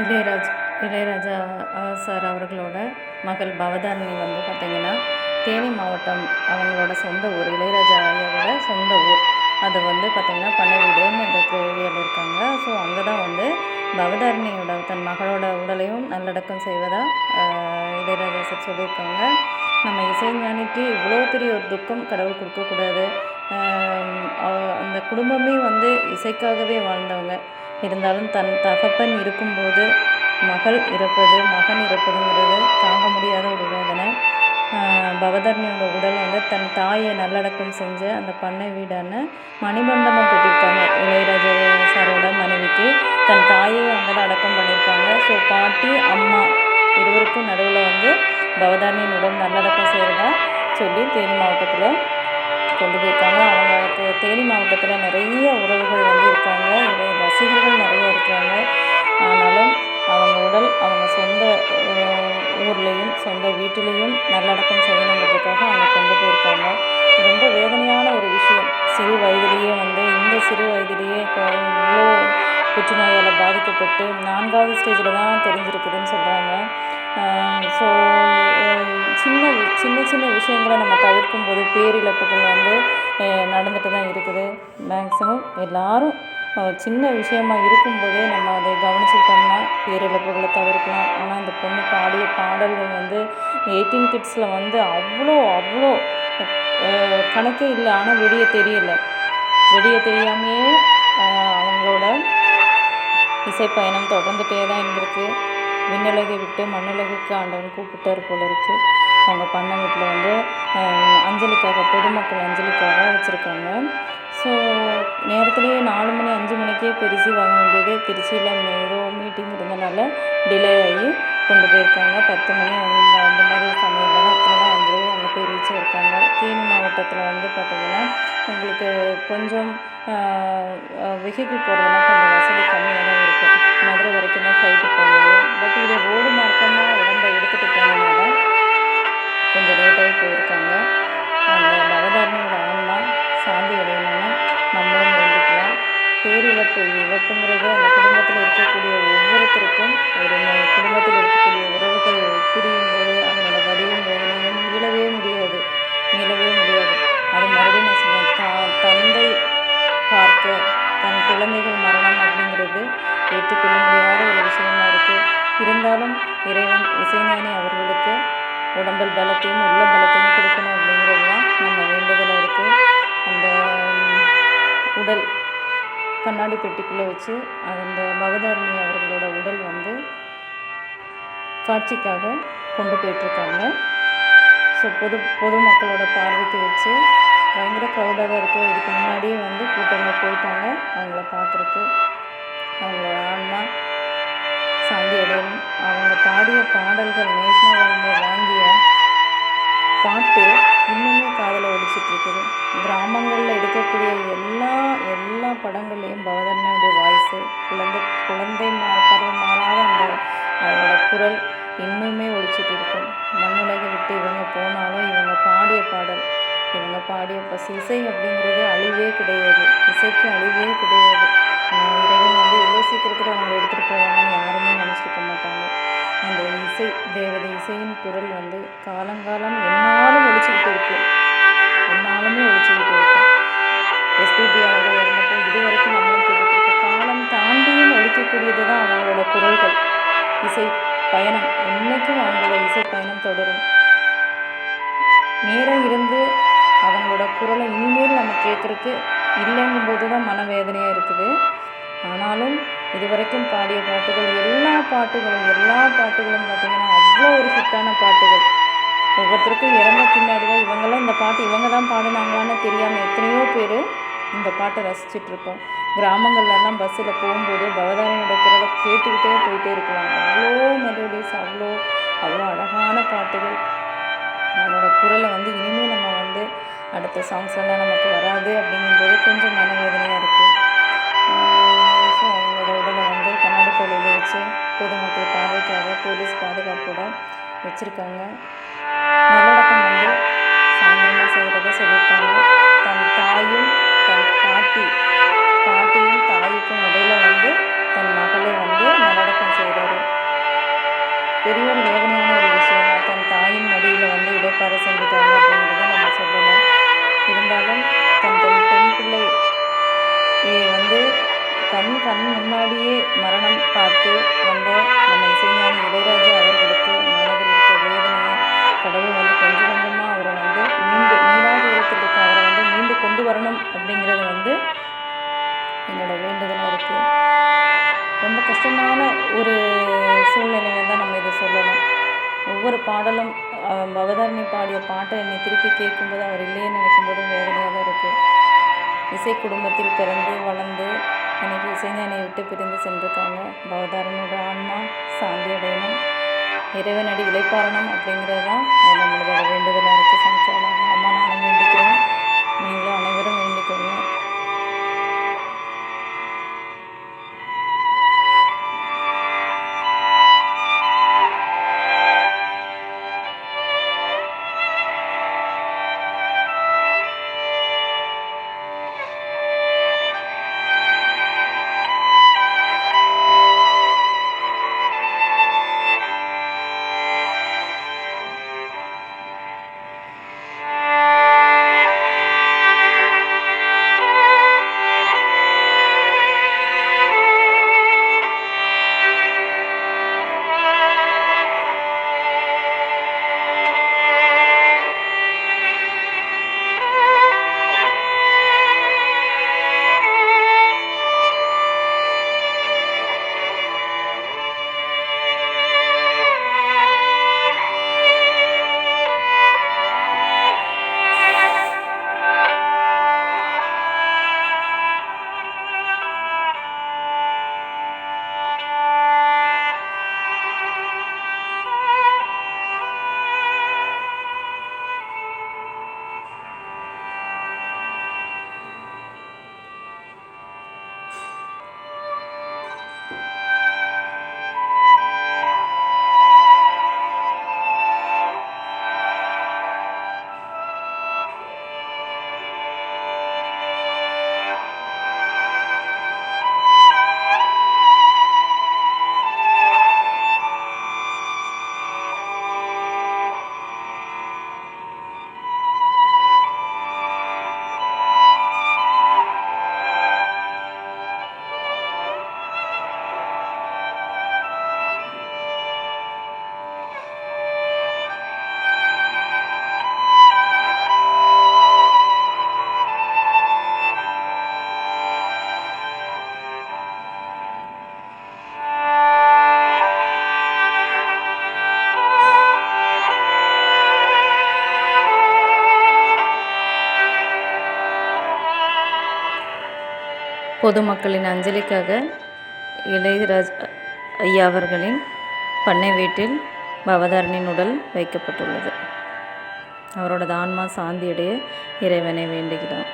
Ilayaraj Ilaiyaraaja sir அவர்களோட மகள் பவதாரணி வந்து பார்த்திங்கன்னா தேனி மாவட்டம் அவங்களோட சொந்த ஊர் இளையராஜா ஐயாவோட சொந்த ஊர். அது வந்து பார்த்திங்கன்னா பண்ணவீடுன்னு என்ற கோவியில் இருக்காங்க. ஸோ அங்கே தான் வந்து பவதாரணியோட தன் மகளோட உடலையும் நல்லடக்கம் செய்வதாக இளையராஜா சார் சொல்லியிருக்காங்க. நம்ம இசைஞானிக்கு இவ்வளோ பெரிய ஒரு துக்கம் கடவுள் கொடுக்கக்கூடாது. அந்த குடும்பமே வந்து இசைக்காகவே வாழ்ந்தவங்க. இருந்தாலும் தன் தகப்பன் இருக்கும்போது மகள் இறப்பது மகன் இறப்பதுங்கிறது தாங்க முடியாத ஒரு வேதனை. பவதரணியோட உடல் வந்து தன் தாயை நல்லடக்கம் செஞ்ச அந்த பண்ணை வீடான மணிமண்டபம் கட்டியிருக்காங்க. இளையராஜா சாரோட மனைவிக்கு தன் தாயை அங்கே அடக்கம் பண்ணியிருக்காங்க. ஸோ பாட்டி அம்மா இருவருக்கும் நடுவில் வந்து பவதாரணியின் உடல் நல்லடக்கம் செய்கிறதா சொல்லி தேனி மாவட்டத்தில் கொண்டு போயிருக்காங்க. அவங்களுக்கு தேனி மாவட்டத்தில் நிறைய உறவுகள் வந்து இருக்காங்க. ரசிகர்கள் நிறைய இருக்கிறாங்க. ஆனாலும் அவங்க உடல் அவங்க சொந்த ஊர்லேயும் சொந்த வீட்டிலையும் நல்லடக்கம் செய்யணுங்கிறதுக்காக அவங்க கொண்டு போயிருக்காங்க. ரொம்ப வேதனையான ஒரு விஷயம். சிறு வயதிலேயே வந்து இந்த சிறு வயதிலேயே இவ்வளோ புற்றுநோயால் பாதிக்கப்பட்டு நான்காவது ஸ்டேஜில் தான் தெரிஞ்சிருக்குதுன்னு சொல்கிறாங்க ஸோ விஷயங்களை நம்ம தவிர்க்கும் போது பேரிழப்புகள் வந்து நடந்துட்டு தான் இருக்குது. மேக்ஸிமம் எல்லாரும் சின்ன விஷயமா இருக்கும்போதே நம்ம அதை கவனிச்சுக்கிட்டோம்னா பேரிழப்புகளை தவிர்க்கலாம். ஆனால் இந்த பொண்ணு பாடிய பாடல்கள் வந்து எயிட்டீன் கிட்ஸில் வந்து அவ்வளோ அவ்வளோ கணக்கே இல்லை. ஆனால் வெளியே தெரியல. வெளியே தெரியாமையே அவங்களோட இசைப்பயணம் தொடர்ந்துகிட்டே தான் இருந்திருக்கு. விண்ணுலகை விட்டு மண்ணுலகுக்கு ஆண்டவன் கூப்பிட்டார் போல இருக்குது அவங்க பண்ண வீட்டில் வந்து அஞ்சலிக்காக பொதுமக்கள் அஞ்சலிக்காக வச்சுருக்காங்க. ஸோ நேரத்துலேயே நாலு மணி அஞ்சு மணிக்கே பெருசி வாங்க வேண்டியது திருச்சியில் ஏதோ மீட்டிங் இருந்தனால டிலே ஆகி கொண்டு போயிருக்காங்க. பத்து மணி அந்த அந்த மாதிரி சமயத்தில் தான் தான் வந்து அங்கே போய் ரீச் ஆயிருக்காங்க. தேனி மாவட்டத்தில் வந்து பார்த்திங்கன்னா உங்களுக்கு கொஞ்சம் வெஹிக்கிள் போகிறதுலாம் கொஞ்சம் வசதி கம்மியாக தான் இருக்கும். மதுரை வரைக்கும் தான் ஃப்ளைட்டு போகணும் பட் இதை ரோடு மார்க்கமாக உடம்பை எடுத்துகிட்டு போனதுனால கொஞ்சம் லேட்டாகி போயிருக்காங்க. அந்த பவதாரணியோட ஆன்மா சாந்தி அடையணும்னு நம்மளும் வேண்டிக்கலாம். பேரிழப்பு இழப்புங்கிறது அந்த குடும்பத்தில் இருக்கக்கூடிய ஒவ்வொருத்தருக்கும் ஒரு குடும்பத்தில் இருக்கக்கூடிய உறவுகள் பிரியும் போது அதனோட வலியும் வேதனையும் மீளவே முடியாது. மீளவே முடியாது. கண்ணாடி பெட்டிக்குள்ளே வச்சு அந்த பகதாரணி அவர்களோட உடல் வந்து காட்சிக்காக கொண்டு போயிட்டுருக்காங்க. ஸோ பொது பொதுமக்களோட பார்வைக்கு வச்சு பயங்கர க்ரௌடாக தான் இருக்குது இதுக்கு முன்னாடியே வந்து கூட்டங்கள் போயிட்டாங்க. அவங்கள பார்க்குறக்கு அவங்களோட ஆன்மா சாந்தி அடையணும் அவங்க பாடிய பாடல்கள் நேஷனல் அவங்க வாங்கிய பாட்டு இன்னுமே காதில் ஒடிச்சிட்ருக்குது கிராமங்களில் எடுக்கக்கூடிய எல்லா படங்கள்லேயும் பவதரனுடைய வாய்ஸு குழந்தை குழந்தை மா பருவம் மாறாத அந்த அவங்களோட குரல் இன்னுமே ஒழிச்சிட்டு இருக்கும். மண்ணுலகை விட்டு இவங்க போனாலும் இவங்க பாடிய பாடல் இவங்க பாடிய பஸ் இசை அப்படிங்கிறது அழிவே கிடையாது. இசைக்கு அழிவே கிடையாது. இறைவன் வந்து இவ்வளோ சீக்கிரத்தில் அவங்களை எடுத்துகிட்டு போவாங்கன்னு யாருமே நினச்சிருக்க மாட்டாங்க. அந்த இசை தேவதை இசையின் குரல் வந்து காலங்காலம் என்னாலும் ஒழிச்சுக்கிட்டு இருக்கும் என்னாலுமே ஒழிச்சுக்கிட்டு இருக்கும் எஸ்பிபி அவர்கள் இருந்தப்போ இது வரைக்கும் நம்மளும் காலம் தாண்டியும் ஒழிக்கக்கூடியது தான் அவங்களோட குரல்கள். இசை பயணம். என்றைக்கும் அவங்களோட இசை பயணம் தொடரும். நேரம் இருந்து அவங்களோட குரலை இனிமேல் நம்ம கேட்குறதுக்கு இல்லைங்கும் போது தான் மனவேதனையாக இருக்குது. ஆனாலும் இது வரைக்கும் பாடிய பாட்டுகள் எல்லா பாட்டுகளும் எல்லா பாட்டுகளும் பார்த்திங்கன்னா அவ்வளோ ஒரு ஹிட்டான பாட்டுகள். ஒவ்வொருத்தருக்கும் இறந்த பின்னாடி தான் இவங்கெல்லாம் இந்த பாட்டு இவங்க தான் பாடினாங்களான்னு தெரியாமல் எத்தனையோ பேர் இந்த பாட்டை ரசிச்சிட்ருக்கோம் கிராமங்கள்லாம் பஸ்ஸில் போகும்போது பவதாரனோட குரலை கேட்டுக்கிட்டே போயிட்டே இருக்கலாம். அவ்வளோ மெலோடிஸ் அவ்வளோ அவ்வளோ அழகான பாட்டுகள். அதோட குரலை வந்து இனிமேல் நம்ம வந்து அடுத்த சாங்ஸ் எல்லாம் நமக்கு வராது அப்படிங்கும்போது கொஞ்சம் மனவேதனையாக இருக்குது ஸோ அவங்களோட உடலை வந்து கண்ணாடி பள்ளியில் வச்சு பொதுமக்கள் பார்வைக்காக போலீஸ் பாதுகாப்போட வச்சுருக்காங்க. நல்லடக்கம் வந்து சாயந்தரமாக செய்கிறத சொல்லியிருக்காங்க. தன் தாயும் தன் பாட்டி பாட்டியும் தாய்க்கும் இடையில வந்து தன் மகளை வந்து நல்லடக்கம் செய்கிறாரு பெரிய ஒரு வேதனையான ஒரு விஷயம். தன் தாயின் மடியில் வந்து இடைப்பாற செஞ்சுட்டாங்க அப்படிங்கிறத நம்ம சொல்லணும். இருந்தாலும் தன் தன் பெண் பிள்ளை வந்து கண் கண் முன்னாடியே மரணம் பார்த்து வந்த நம்ம இசைஞானி பாடலும் பவதாரணி பாடிய பாட்டை என்னை திருப்பி கேட்கும்போது அவர் இல்லையே நினைக்கும் போதும் வேதனையாக தான் இருக்குது இசை குடும்பத்தில் பிறந்து வளர்ந்து எனக்கு இசைஞானியை விட்டு பிரிந்து சென்றிருக்காங்க பவதாரனோட ஆன்மா சாந்தி அடையணும் இறைவனடி இளைப்பாறணும் அப்படிங்கிறது தான் நம்மளோட வேண்டுதலாக இருக்குது சமைச்சாலும் அம்மா நானும் வேண்டிக்கிறேன். நீங்களும் அனைவரும் வேண்டிக்கோங்க. பொதுமக்களின் அஞ்சலிக்காக இளையராஜ் ஐயா அவர்களின் பண்ணை வீட்டில் பவதாரணியின் உடல் வைக்கப்பட்டுள்ளது. அவரோட ஆன்மா சாந்தியடைய இறைவனை வேண்டுகிறோம்.